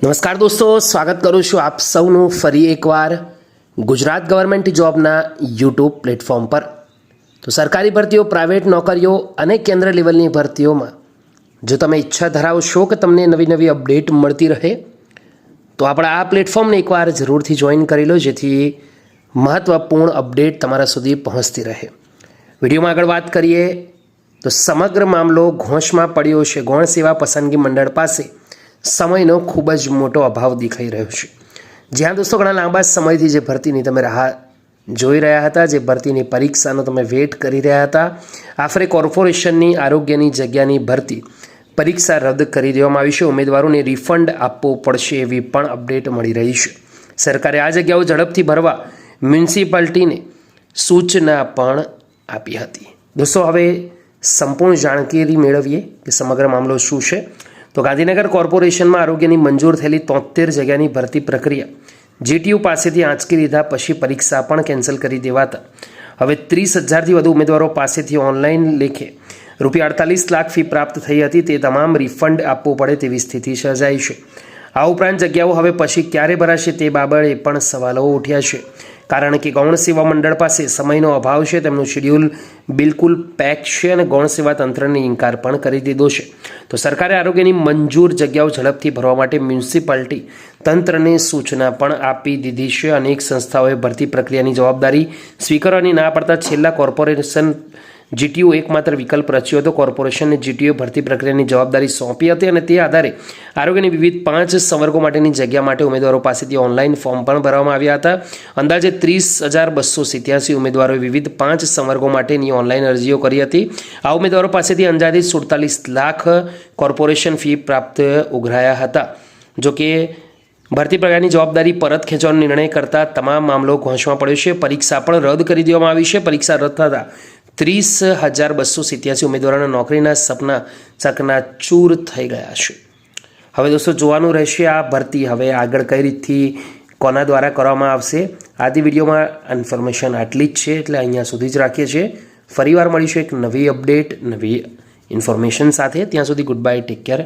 નમસ્કાર દોસ્તો, સ્વાગત કરું છું આપ સૌનું ફરી એકવાર ગુજરાત ગવર્મેન્ટ જોબના યુટ્યુબ પ્લેટફોર્મ પર. તો સરકારી ભરતીઓ, પ્રાઇવેટ નોકરીઓ અને કેન્દ્ર લેવલની ભરતીઓમાં જો તમે ઈચ્છા ધરાવશો કે તમને નવી નવી અપડેટ મળતી રહે, તો આપણા આ પ્લેટફોર્મને એકવાર જરૂરથી જોઈન કરી લો, જેથી મહત્ત્વપૂર્ણ અપડેટ તમારા સુધી પહોંચતી રહે. વિડીયોમાં આગળ વાત કરીએ, તો સમગ્ર મામલો ઘોંષમાં પડ્યો છે. ગૌણ સેવા પસંદગી મંડળ પાસે સમયનો ખૂબ જ મોટો અભાવ દેખાઈ રહ્યો છે. જ્યાં દોસ્તો ઘણા લાંબા સમયથી જે ભરતીની તમે રાહ જોઈ રહ્યા હતા, જે ભરતીની પરીક્ષાનો તમે વેટ કરી રહ્યા હતા આખરે કોર્પોરેશનની આરોગ્યની જગ્યાની ભરતી પરીક્ષા રદ કરી દેવામાં આવી છે. ઉમેદવારોને રિફંડ આપવો પડશે એવી પણ અપડેટ મળી રહી છે. સરકારે આ જગ્યાઓ ઝડપથી ભરવા મ્યુનિસિપાલિટીને સૂચના પણ આપી હતી. દોસ્તો, હવે સંપૂર્ણ જાણકારી મેળવીએ કે સમગ્ર મામલો શું છે. તો ગાંધીનગર કોર્પોરેશનમાં આરોગ્યની મંજૂર થયેલી તોતેર જગ્યાની ભરતી પ્રક્રિયા. જીટીયુ પાસેથી આંચકી લીધા પછી પરીક્ષા પણ કેન્સલ કરી દેવાતા. હવે ત્રીસ હજારથી વધુ ઉમેદવારો પાસેથી ઓનલાઈન લેખે. રૂપિયા અડતાલીસ લાખ ફી પ્રાપ્ત થઈ હતી, તે તમામ રિફંડ આપવું પડે તેવી સ્થિતિ સર્જાઈ છે. આ ઉપરાંત જગ્યાઓ હવે પછી ક્યારે ભરાશે તે બાબતે પણ સવાલો ઉઠ્યા છે. કારણ કે ગૌણ સેવા મંડળ પાસે સમયનો અભાવ છે, તેમનું શેડ્યુલ બિલકુલ પેક છે અને ગૌણ સેવા તંત્રને ઇનકાર પણ કરી દીધો છે. તો સરકારે આરોગ્યની મંજૂર જગ્યાઓ ઝડપથી ભરવા માટે મ્યુનિસિપાલિટી તંત્રને સૂચના પણ આપી દીધી છે. અનેક સંસ્થાઓએ ભરતી પ્રક્રિયાની જવાબદારી સ્વીકારવાની ના પડતા છેલ્લા કોર્પોરેશન જીટીયુ એકમાત્ર વિકલ્પ રચ્યો હતો. કોર્પોરેશનને જીટીયુ ભરતી પ્રક્રિયાની જવાબદારી સોંપી હતી અને તે આધારે આરોગ્યની વિવિધ પાંચ સંવર્ગો માટેની જગ્યા માટે ઉમેદવારો પાસેથી ઓનલાઈન ફોર્મ પણ ભરવામાં આવ્યા હતા. અંદાજે ત્રીસ હજાર બસો સિત્યાસી ઉમેદવારોએ વિવિધ પાંચ સંવર્ગો માટેની ઓનલાઈન અરજીઓ કરી હતી. આ ઉમેદવારો પાસેથી અંદાજિત સુડતાલીસ લાખ કોર્પોરેશન ફી પ્રાપ્ત ઉઘરાયા હતા. જોકે ભરતી પ્રક્રિયાની જવાબદારી પરત ખેંચવાનો નિર્ણય કરતા તમામ મામલો ઘોંચવા પડ્યો છે. પરીક્ષા પણ રદ કરી દેવામાં આવી છે. પરીક્ષા રદ થતાં ત્રીસ હજાર બસો સિત્યાસી ઉમેદવારોના નોકરીના સપના ચકનાચૂર થઈ ગયા છે. હવે દોસ્તો જોવાનું રહેશે આ ભરતી. હવે આગળ કઈ રીતથી કોના દ્વારા કરવામાં આવશે, આજની વિડીયોમાં ઇન્ફોર્મેશન આટલી જ છે, એટલે અહીંયા સુધી જ રાખીએ છીએ. ફરીવાર મળીશું એક નવી અપડેટ, નવી ઇન્ફોર્મેશન સાથે. ત્યાં સુધી ગુડ બાય ટેક કેર